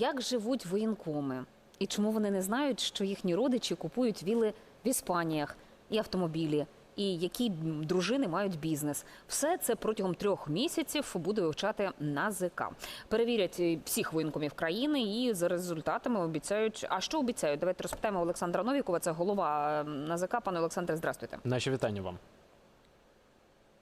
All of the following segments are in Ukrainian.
Як живуть воєнкоми? І чому вони не знають, що їхні родичі купують віли в Іспаніях і автомобілі, і які дружини мають бізнес? Все це протягом трьох місяців буде вивчати НАЗК. Перевірять е, всіх воєнкомів країни і за результатами обіцяють. А що обіцяють? Давайте розпитаємо Олександра Новікова. Це голова НАЗК. Пане Олександре, здравствуйте. Наші вітання вам.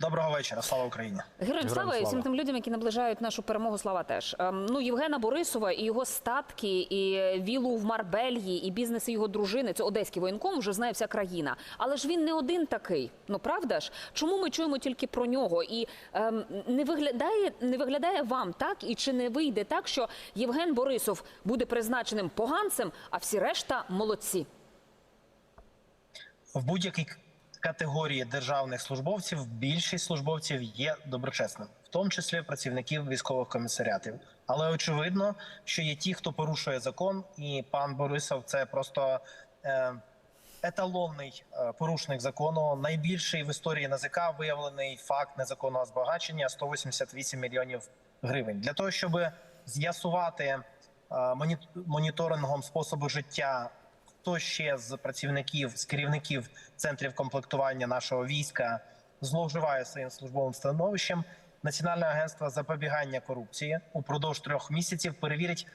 Доброго вечора, слава Україні. Героям слава і всім тим людям, які наближають нашу перемогу. Слава теж. Ем, ну Євгена Борисова і його статки, і вілу в Марбельї, і бізнес його дружини. Це одеський воєнком, вже знає вся країна. Але ж він не один такий. Ну правда ж? Чому ми чуємо тільки про нього? І ем, не виглядає, не виглядає вам так, і чи не вийде так, що Євген Борисов буде призначеним поганцем, а всі решта молодці? В будь-якій к- категорії державних службовців більшість службовців є доброчесним, в тому числі працівників військових комісаріатів. Але очевидно, що є ті, хто порушує закон, і пан Борисов це просто е, еталонний е, порушник закону. Найбільший в історії НАЗК виявлений факт незаконного збагачення 188 мільйонів гривень. Для того щоб з'ясувати е, моніторингом способу життя хто ще з працівників, з керівників центрів комплектування нашого війська зловживає своїм службовим становищем. Національне агентство запобігання корупції упродовж трьох місяців перевірить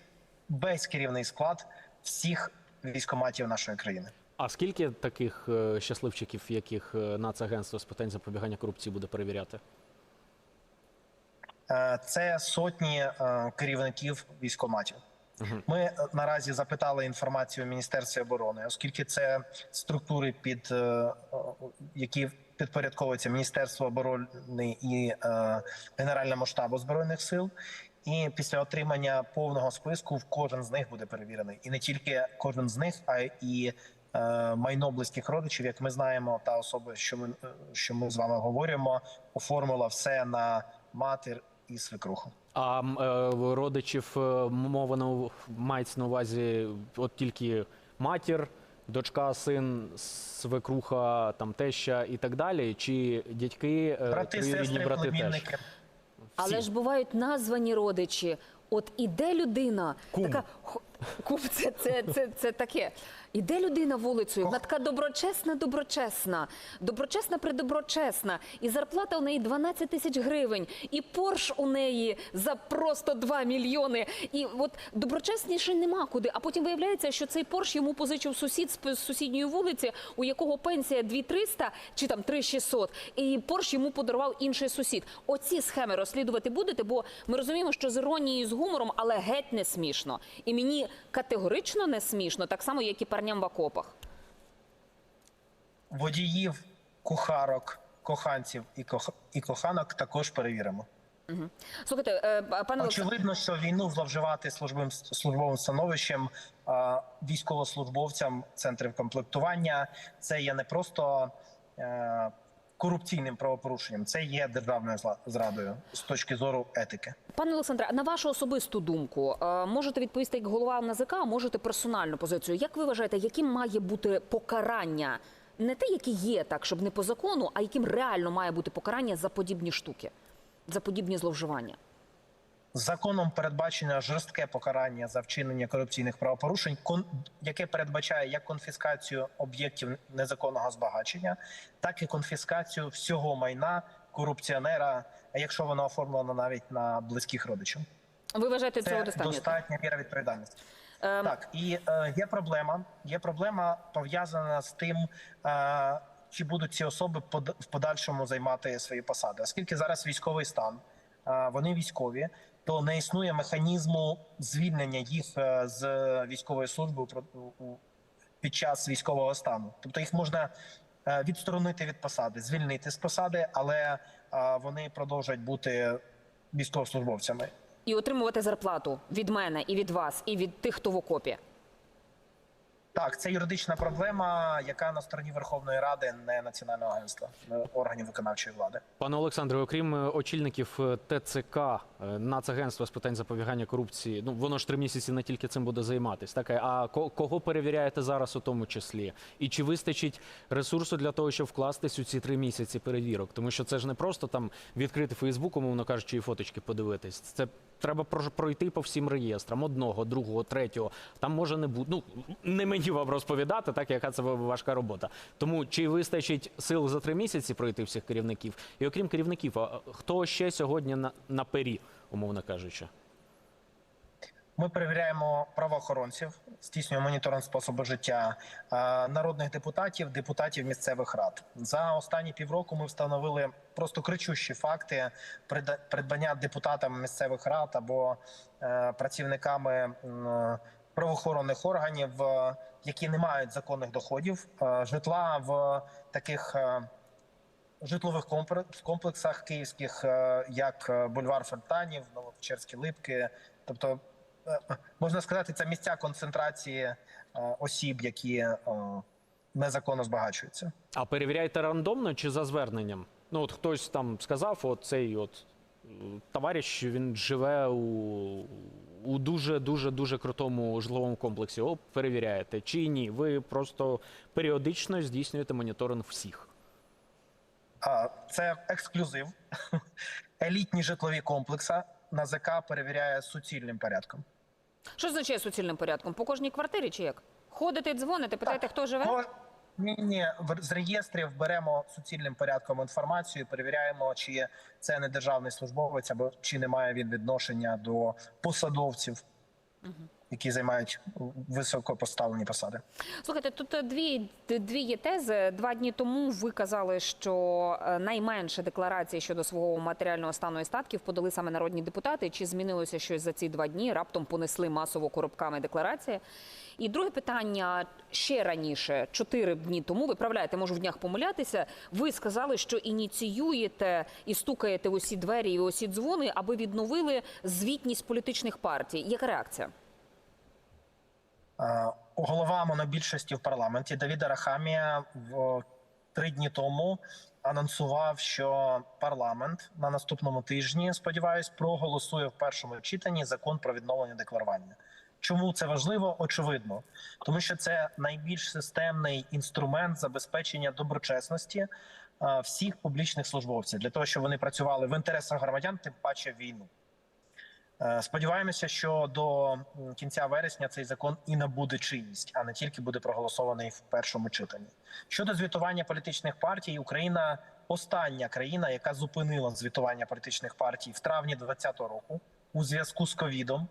весь керівний склад всіх військоматів нашої країни. А скільки таких е, щасливчиків, яких е, Нацагентство з питань запобігання корупції буде перевіряти? Е, Це сотні керівників військоматів. Ми е, наразі запитали інформацію в Міністерстві оборони, оскільки це структури, під е, які підпорядковуються Міністерство оборони і е, Генеральному штабу збройних сил. І після отримання повного списку в кожен з них буде перевірений, і не тільки кожен з них, а і майно близьких родичів. Як ми знаємо, та особа, що ми що ми з вами говоримо, оформила все на матір і свекруху. А е, родичів е, мова на мається на увазі от тільки матір, дочка, син, свекруха, там теща і так далі, чи дядьки, е, Брати, сестри, брати теж? Але ж бувають названі родичі. От іде людина, Кум. така кум, це, це, це, це таке. Іде людина вулицею, вона така доброчесна, доброчесна, доброчесна, придоброчесна. І зарплата у неї 12 тисяч гривень, і порш у неї за просто 2 мільйони. І от доброчесніше нема куди. А потім виявляється, що цей порш йому позичив сусід з з сусідньої вулиці, у якого пенсія 2300 чи там 3600, і порш йому подарував інший сусід. Оці схеми розслідувати будете, бо ми розуміємо, що з іронією, з гумором, але геть не смішно. І мені категорично не смішно, так само, як і парням в окопах. водіїв, кухарок, коханців і кох... і коханок також перевіримо. Слухайте, е, пане Очевидно, що війну зловживати службовим службовим становищем військовослужбовцям центрів комплектування це є не просто е, корупційним правопорушенням, це є державною зрадою з точки зору етики. Пане Олександре, на вашу особисту думку, е, можете відповісти як голова НАЗК, а можете персональну позицію. Як ви вважаєте, яким має бути покарання? Не те, яке є так, щоб не по закону, а яким реально має бути покарання за подібні штуки, за подібні зловживання? Законом передбачено жорстке покарання за вчинення корупційних правопорушень, яке передбачає як конфіскацію об'єктів незаконного збагачення, так і конфіскацію всього майна корупціонера, якщо воно оформлено навіть на близьких родичів. Ви вважаєте цього Це достатньо? достатня міра відповідальності. Ем, Так, і е, є проблема. Є проблема пов'язана з тим, е, чи будуть ці особи в подальшому займати свої посади. Оскільки зараз військовий стан, е, вони військові, то не існує механізму звільнення їх е, з військової служби під час військового стану. Тобто їх можна е, відсторонити від посади, звільнити з посади, але е, вони продовжують бути військовослужбовцями. І отримувати зарплату від мене, і від вас, і від тих, хто в окопі. Так, це юридична проблема, яка на стороні Верховної Ради, не національного агентства, органів виконавчої влади. Пане Олександре, окрім е, очільників е, ТЦК, е, Нацагентства з питань запобігання корупції, ну воно ж три місяці не тільки цим буде займатись. Так, а ко- кого перевіряєте зараз у тому числі? І чи вистачить ресурсу для того, щоб вкластись у ці три місяці перевірок? Тому що це ж не просто там відкрити Фейсбук, умовно кажучи, і фоточки подивитись. Це треба про- пройти по всім реєстрам одного, другого, третього. Там може не бути. Ну не мені вам розповідати, так яка це важка робота. Тому чи вистачить сил за три місяці пройти всіх керівників? І окрім керівників, а хто ще сьогодні на, на пері, умовно кажучи? Ми перевіряємо правоохоронців, здійснюємо моніторинг способу життя народних депутатів, депутатів місцевих рад. За останні півроку ми встановили просто кричущі факти придбання депутатами місцевих рад або е, працівниками правоохоронних органів, які не мають законних доходів, е, житла в таких. е, Житлових комплексах київських, як бульвар Фонтанів, Новопечерські Липки, тобто можна сказати, це місця концентрації е, осіб, які е, незаконно збагачуються. А перевіряєте рандомно чи за зверненням? Ну от хтось там сказав, от цей от е, товариш, він живе у, у дуже дуже дуже крутому житловому комплексі. О, перевіряєте чи ні? Ви просто періодично здійснюєте моніторинг всіх. Це ексклюзив. Елітні житлові комплекси НАЗК перевіряє суцільним порядком. Що означає суцільним порядком? По кожній квартирі чи як? Ходите, дзвоните, питаєте, хто живе? По... Ні, ні, в- з реєстрів беремо суцільним порядком інформацію, перевіряємо, чи це не державний службовець або чи немає він відношення до посадовців, які займають високо поставлені посади. Слухайте, тут дві, дві є тези. Два дні тому ви казали, що е, найменше декларації щодо свого матеріального стану і статків подали саме народні депутати. Чи змінилося щось за ці два дні? Раптом понесли масово коробками декларації. І друге питання ще раніше, чотири дні тому, виправляєте, можу в днях помилятися. Ви сказали, що ініціюєте і стукаєте в усі двері і в усі дзвони, аби відновили звітність політичних партій. Яка реакція? Е, Голова монобільшості в парламенті Давіда Рахамія в три дні тому анонсував, що парламент на наступному тижні, сподіваюсь, проголосує в першому читанні закон про відновлення декларування. Чому це важливо? Очевидно, тому що це найбільш системний інструмент забезпечення доброчесності е, всіх публічних службовців для того, щоб вони працювали в інтересах громадян, тим паче війну. Е, Сподіваємося, що до кінця вересня цей закон і набуде чинність, а не тільки буде проголосований в першому читанні. Щодо звітування політичних партій, Україна остання країна, яка зупинила звітування політичних партій в травні 2020 року у зв'язку з ковідом.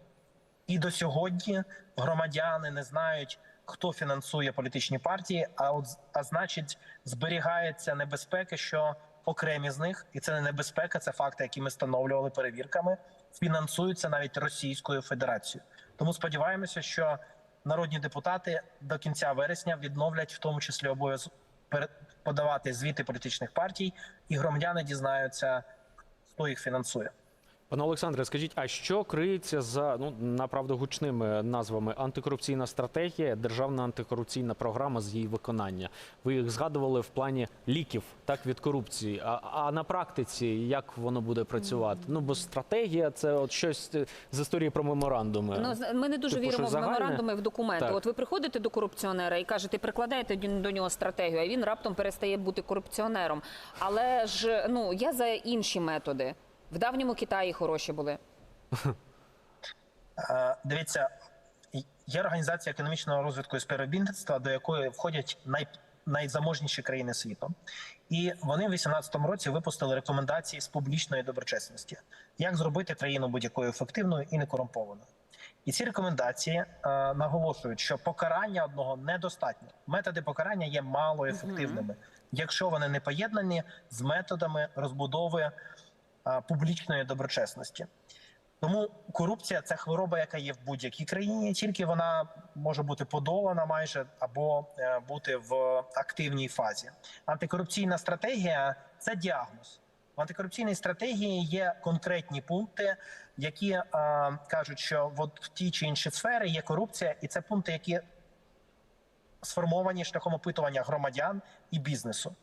І до сьогодні громадяни не знають, хто фінансує політичні партії. А от а значить, зберігається небезпека, що окремі з них, і це не небезпека, це факти, які ми встановлювали перевірками, фінансуються навіть Російською Федерацією. Тому сподіваємося, що народні депутати до кінця вересня відновлять в тому числі обов'язок подавати звіти політичних партій, і громадяни дізнаються, хто їх фінансує. Пане Олександре, скажіть, а що криється за ну направду гучними назвами антикорупційна стратегія, державна антикорупційна програма з її виконання? Ви їх згадували в плані ліків так від корупції. А, а на практиці як воно буде працювати? Ну бо стратегія це от щось е, з історії про меморандуми. Ну, ми не дуже Типу, віримо в загальне? меморандуми в документи. Так. От ви приходите до корупціонера і кажете, прикладаєте до нього стратегію, а він раптом перестає бути корупціонером. Але ж ну я за інші методи. В давньому Китаї хороші були. Е, Дивіться, є організація економічного розвитку і співробітництва, до якої входять най, найзаможніші країни світу, і вони в 2018 році випустили рекомендації з публічної доброчесності, як зробити країну будь-якою ефективною і некорумпованою. І ці рекомендації е, наголошують, що покарання одного недостатньо. Методи покарання є малоефективними, якщо вони не поєднані з методами розбудови публічної доброчесності. Тому корупція це хвороба, яка є в будь-якій країні, тільки вона може бути подолана майже або е, бути в активній фазі. Антикорупційна стратегія це діагноз. В антикорупційній стратегії є конкретні пункти, які е, кажуть, що в тій чи іншій сфері є корупція, і це пункти, які сформовані шляхом опитування громадян і бізнесу.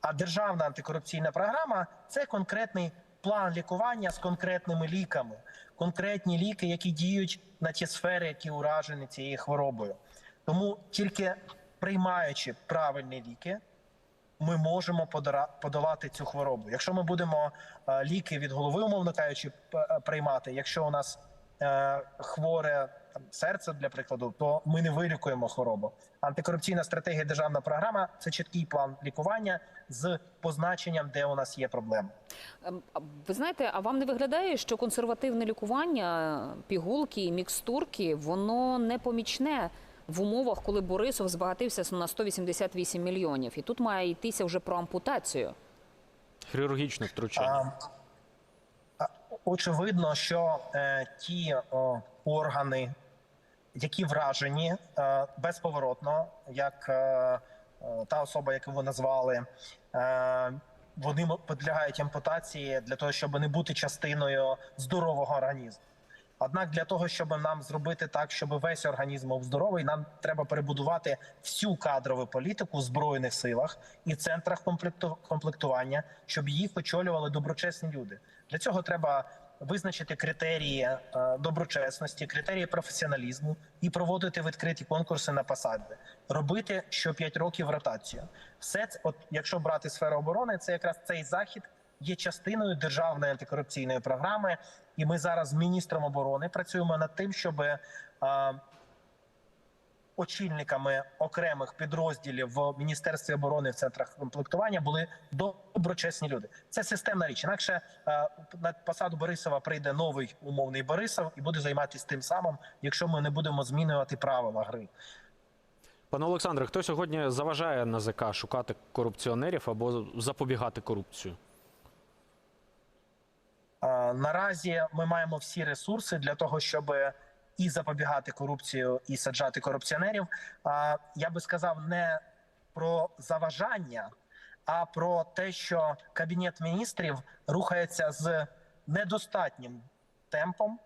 А державна антикорупційна програма це конкретний план лікування з конкретними ліками, конкретні ліки, які діють на ті сфери, які уражені цією хворобою. Тому тільки приймаючи правильні ліки, ми можемо подолати цю хворобу. Якщо ми будемо е, ліки від голови, умовно кажучи, приймати, якщо у нас е, хворе там, серце, для прикладу, то ми не вилікуємо хворобу. Антикорупційна стратегія, державна програма це чіткий план лікування з позначенням, де у нас є проблеми. Ем, Ви знаєте, а вам не виглядає, що консервативне лікування, пігулки, мікстурки, воно не помічне в умовах, коли Борисов збагатився на 188 мільйонів, і тут має йтися вже про ампутацію. Хірургічне втручання. А, а, очевидно, що е, ті о, органи, які вражені е, безповоротно, як е, е, та особа, яку ви назвали, вони підлягають ампутації для того, щоб не бути частиною здорового організму. Однак для того, щоб нам зробити так, щоб весь організм був здоровий, нам треба перебудувати всю кадрову політику в збройних силах і центрах комплектування, щоб їх очолювали доброчесні люди. Для цього треба визначити критерії е, доброчесності, критерії професіоналізму і проводити відкриті конкурси на посади, робити що 5 років ротацію. Все це, от якщо брати сферу оборони, це якраз цей захід є частиною державної антикорупційної програми. І ми зараз з міністром оборони працюємо над тим, щоб е, очільниками окремих підрозділів в міністерстві оборони в центрах комплектування були доброчесні люди. Це системна річ. Інакше е, на посаду Борисова прийде новий умовний Борисов і буде займатися тим самим, якщо ми не будемо змінювати правила гри. Пане Олександре, хто сьогодні заважає НАЗК шукати корупціонерів або запобігати корупцію? Е, Наразі ми маємо всі ресурси для того, щоб і запобігати корупцію, і саджати корупціонерів. А я би сказав не про заважання, а про те, що кабінет міністрів рухається з недостатнім темпом,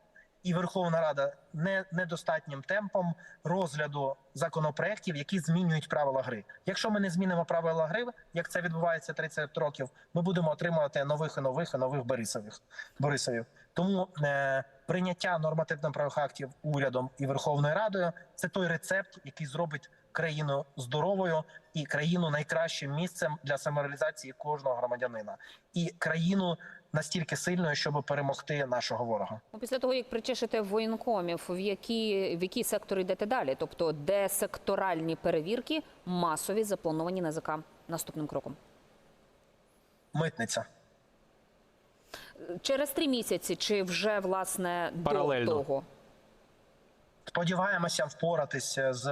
і Верховна Рада не недостатнім темпом розгляду законопроєктів, які змінюють правила гри. Якщо ми не змінимо правила гри, як це відбувається 30 років, ми будемо отримувати нових і нових і нових Борисових Борисовів. Тому е, прийняття нормативно-правових актів урядом і Верховною Радою це той рецепт, який зробить країну здоровою і країну найкращим місцем для самореалізації кожного громадянина, і країну настільки сильною, щоб перемогти нашого ворога. Ну, після того, як причешете воєнкомів, в які, в які сектори йдете далі? Тобто, де секторальні перевірки масові заплановані НАЗК наступним кроком? Митниця. Через три місяці чи вже власне Паралельно. до того? Сподіваємося впоратися з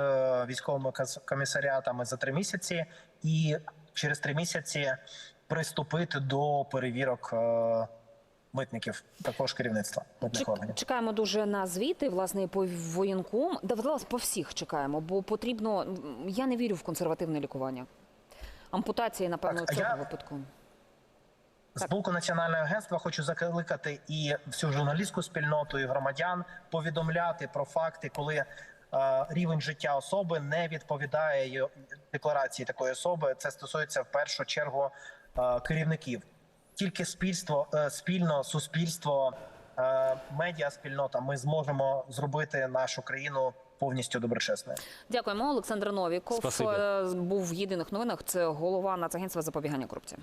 військовими комісаріатами за три місяці, і через три місяці приступити до перевірок е, митників, також керівництва Чек- органів. Чекаємо дуже на звіти, власне, по воєнком. Да, власне, по всіх чекаємо, бо потрібно. Я не вірю в консервативне лікування. Ампутації, напевно, Так, цьому я- випадку. З боку національного агентства хочу закликати і всю журналістську спільноту, і громадян повідомляти про факти, коли е, рівень життя особи не відповідає декларації такої особи. Це стосується в першу чергу е, керівників. Тільки спільство е, спільно, суспільство, медіа спільнота. Ми зможемо зробити нашу країну повністю доброчесною. Дякуємо. Олександр Новіков Спасибі. е, був в єдиних новинах. Це голова Нацагентства запобігання корупції.